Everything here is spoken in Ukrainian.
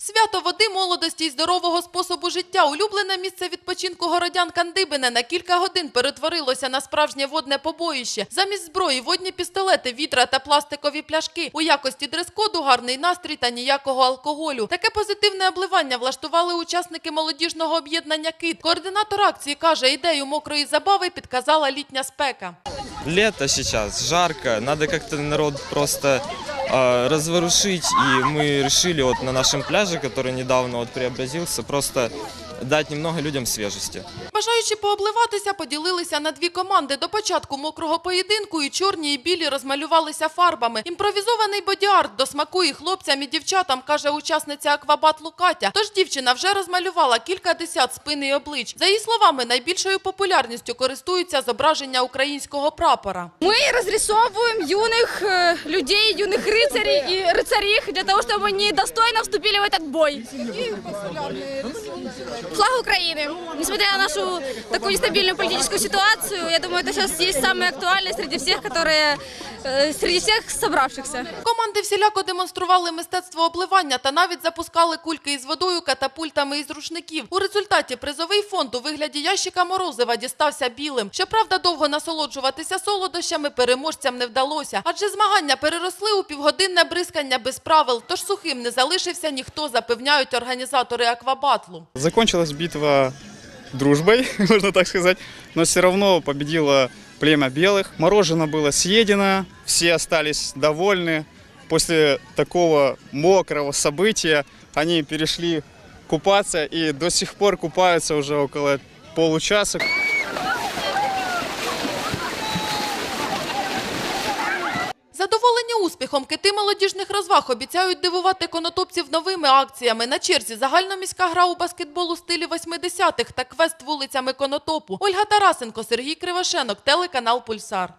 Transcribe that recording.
Свято води, молодості і здорового способу життя. Улюблене місце відпочинку городян Кандибине на кілька годин перетворилося на справжнє водне побоїще. Замість зброї водні пістолети, вітра та пластикові пляшки. У якості дрес-коду гарний настрій та ніякого алкоголю. Таке позитивне обливання влаштували учасники молодіжного об'єднання «Кит». Координатор акції каже, ідею мокрої забави підказала літня спека. Лето сейчас, жарко, надо как-то народ просто разворушить, и мы решили вот на нашем пляже, который недавно вот преобразился, просто дать немного людям свежести. Бажаючи пообливатися, поділилися на дві команди. До початку мокрого поєдинку і чорні, і білі розмалювалися фарбами. Імпровізований бодіарт до смаку і хлопцям, і дівчатам, каже учасниця аквабатлу Катя. Тож дівчина вже розмалювала кілька десят спин і облич. За її словами, найбільшою популярністю користуються зображення українського прапора. Мы разрисовываем юных э, людей, юных рыцарей и рыцарих для того, чтобы они достойно вступили в этот бой. Флаг Украины. Несмотря на нашу такую нестабильную политическую ситуацию, я думаю, это сейчас есть самое актуальное среди всех, которые э, среди всех собравшихся. Команди всіляко демонстрували мистецтво обливання та навіть запускали кульки із водою, катапультами із рушників. У результаті призовий фонд у вигляді ящика морозива дістався білим. Щоправда, довго насолоджуватися солодощами переможцям не вдалося, адже змагання переросли у півгодинне бризкання без правил, тож сухим не залишився ніхто, запевняють організатори аквабатлу. Закончилась битва дружбой, можно так сказать, но все равно победило племя белых. Мороженое было съедено, все остались довольны. После такого мокрого события они перешли купаться и до сих пор купаются уже около получаса. Успіхом кити молодіжних розваг обіцяють дивувати конотопців новими акціями. На черзі загальноміська гра у баскетбол у стилі 80-х та квест вулицями конотопу. Ольга Тарасенко, Сергій Кривошенок, телеканал Пульсар.